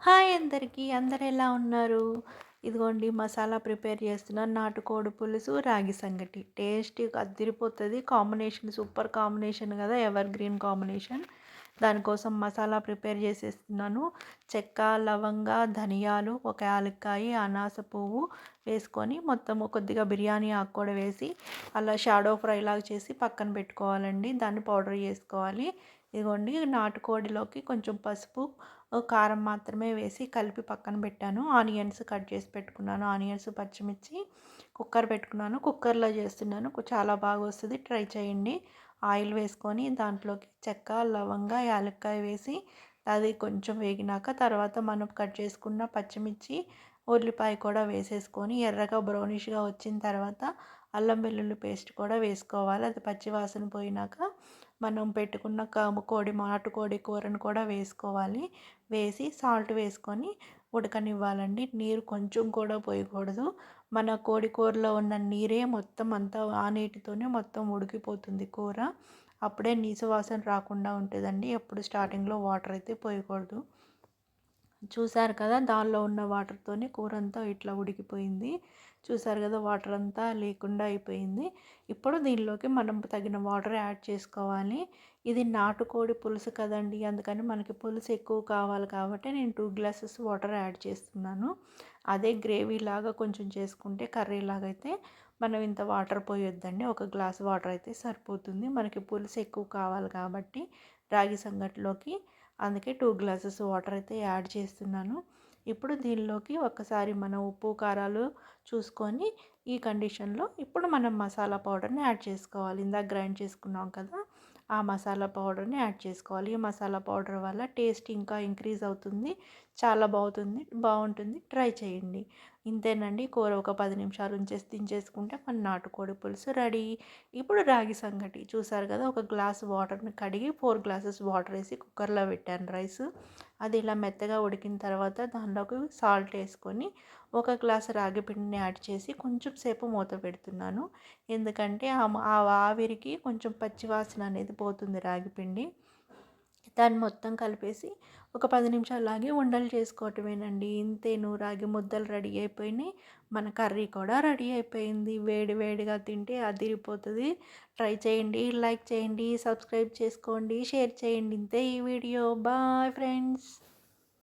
Hi అందరికీ. అందరు ఎలా ఉన్నారు? ఇదిగోండి మసాలా ప్రిపేర్ చేస్తున్నాను నాటుకోడి పులుసు రాగి సంగటి. టేస్టీ అదిరిపోతుంది. కాంబినేషన్ సూపర్ కాంబినేషన్ కదా ఎవర్ గ్రీన్ కాంబినేషన్. దానికోసం మసాలా ప్రిపేర్ చేసేస్తున్నాను. చెక్క లవంగ ధనియాలు ఒక యాలక్కాయ అనాస పువ్వు వేసుకొని మొత్తం కొద్దిగా బిర్యానీ ఆకు కూడా వేసి అలా షాడో ఫ్రై లాగా చేసి పక్కన పెట్టుకోవాలండి. దాన్ని పౌడర్ చేసుకోవాలి. ఇదిగోండి నాటుకోడిలోకి కొంచెం పసుపు కారం మాత్రమే వేసి కలిపి పక్కన పెట్టాను. ఆనియన్స్ కట్ చేసి పెట్టుకున్నాను. ఆనియన్స్ పచ్చిమిర్చి కుక్కర్ పెట్టుకున్నాను. కుక్కర్లో చేస్తున్నాను. చాలా బాగా వస్తుంది. ట్రై చేయండి. ఆయిల్ వేసుకొని దాంట్లోకి చెక్క లవంగ యాలక్కాయ వేసి అది కొంచెం వేగినాక తర్వాత మనం కట్ చేసుకున్న పచ్చిమిర్చి ఉల్లిపాయ కూడా వేసేసుకొని ఎర్రగా బ్రౌనిష్గా వచ్చిన తర్వాత అల్లం వెల్లుల్లి పేస్ట్ కూడా వేసుకోవాలి. అది పచ్చి వాసన పోయినాక మనం పెట్టుకున్న కోడి నాటుకోడి కూరను కూడా వేసుకోవాలి. వేసి సాల్ట్ వేసుకొని ఉడకనివ్వాలండి. నీరు కొంచెం కూడా పోయకూడదు. మన కోడి కూరలో ఉన్న నీరే మొత్తం అంతా ఆ నీటితోనే మొత్తం ఉడికిపోతుంది కూర. అప్పుడే నీసు వాసన రాకుండా ఉంటుందండి. ఎప్పుడు స్టార్టింగ్లో వాటర్ అయితే పోయకూడదు. చూశారు కదా దానిలో ఉన్న వాటర్తోనే కూర అంతా ఇట్లా ఉడికిపోయింది. చూసారు కదా వాటర్ అంతా లేకుండా అయిపోయింది. ఇప్పుడు దీనిలోకి మనం తగిన వాటర్ యాడ్ చేసుకోవాలి. ఇది నాటుకోడి పులుసు కదండి అందుకని మనకి పులుసు ఎక్కువ కావాలి కాబట్టి నేను టూ గ్లాసెస్ వాటర్ యాడ్ చేస్తున్నాను. అదే గ్రేవీ లాగా కొంచెం చేసుకుంటే కర్రీ లాగా అయితే మనం ఇంత వాటర్ పోయొద్దండి. ఒక గ్లాస్ వాటర్ అయితే సరిపోతుంది. మనకి పులుసు ఎక్కువ కావాలి కాబట్టి రాగి సంగటిలోకి అందుకే టూ గ్లాసెస్ వాటర్ అయితే యాడ్ చేస్తున్నాను. ఇప్పుడు దీనిలోకి ఒకసారి మనం ఉప్పు కారాలు చూసుకొని ఈ కండిషన్లో ఇప్పుడు మనం మసాలా పౌడర్ని యాడ్ చేసుకోవాలి. ఇందాక గ్రైండ్ చేసుకున్నాం కదా. ఆ మసాలా పౌడర్ని యాడ్ చేసుకోవాలి. ఈ మసాలా పౌడర్ వల్ల టేస్ట్ ఇంకా ఇంక్రీజ్ అవుతుంది. చాలా బాగుతుంది బాగుంటుంది ట్రై చేయండి. ఇంతేనండి. కూర ఒక పది నిమిషాలు ఉంచేసి దించేసుకుంటే మన నాటుకోడి పులుసు రెడీ. ఇప్పుడు రాగి సంగటి చూసారు కదా ఒక గ్లాస్ వాటర్ని కడిగి ఫోర్ గ్లాసెస్ వాటర్ వేసి కుక్కర్లో పెట్టాను రైస్. అది ఇలా మెత్తగా ఉడికిన తర్వాత దానిలోకి సాల్ట్ వేసుకొని ఒక గ్లాస్ రాగి పిండిని యాడ్ చేసి కొంచెం సేపు మూత పెడుతున్నాను. ఎందుకంటే ఆ ఆవిరికి కొంచెం పచ్చివాసన అనేది పోతుంది రాగి పిండి. దాన్ని మొత్తం కలిపేసి ఒక పది నిమిషాలు లాగి ఉండలు చేసుకోవటమేనండి. ఇంతేను రాగి ముద్దలు రెడీ అయిపోయినాయి. మన కర్రీ కూడా రెడీ అయిపోయింది. వేడి వేడిగా తింటే అదిరిపోతుంది. ట్రై చేయండి లైక్ చేయండి సబ్స్క్రైబ్ చేసుకోండి షేర్ చేయండి. ఇంతే ఈ వీడియో. Bye friends.